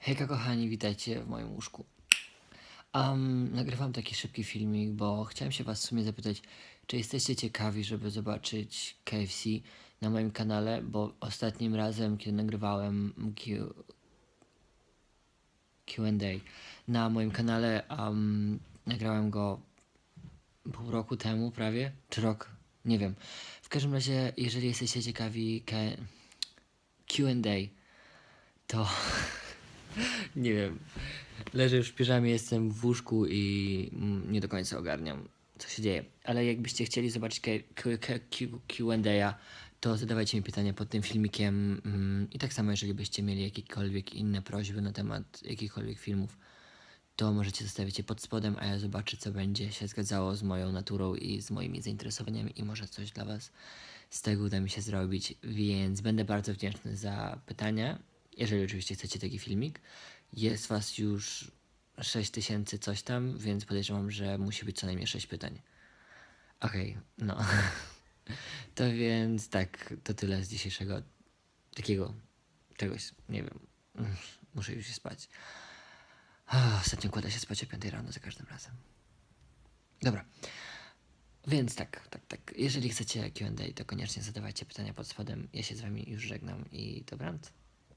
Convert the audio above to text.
Hejka kochani, witajcie w moim łóżku. Um, nagrywam taki szybki filmik, bo chciałem się was w sumie zapytać, czy jesteście ciekawi, żeby zobaczyć KFC na moim kanale, bo ostatnim razem, kiedy nagrywałem Q... Q&A na moim kanale, um, nagrałem go pół roku temu prawie, czy rok, nie wiem. W każdym razie, jeżeli jesteście ciekawi. Q&A, to nie wiem. Leżę już w piżamie, jestem w łóżku i mm, nie do końca ogarniam, co się dzieje. Ale jakbyście chcieli zobaczyć Q&A, to zadawajcie mi pytania pod tym filmikiem. mm, I tak samo, jeżeli byście mieli jakiekolwiek inne prośby na temat jakichkolwiek filmów, to możecie zostawić je pod spodem, a ja zobaczę, co będzie się zgadzało z moją naturą i z moimi zainteresowaniami i może coś dla Was z tego uda mi się zrobić, więc będę bardzo wdzięczny za pytania, jeżeli oczywiście chcecie taki filmik. Jest Was już 6 tysięcy coś tam, więc podejrzewam, że musi być co najmniej 6 pytań. Okej, no. To więc tak, to tyle z dzisiejszego takiego czegoś, nie wiem. Muszę już się spać. Ah, Ostatnio kładę się spać o 5 rano za każdym razem. Dobra. Więc tak, tak, tak. Jeżeli chcecie Q&A, to koniecznie zadawajcie pytania pod spodem. Ja się z wami już żegnam i dobranoc.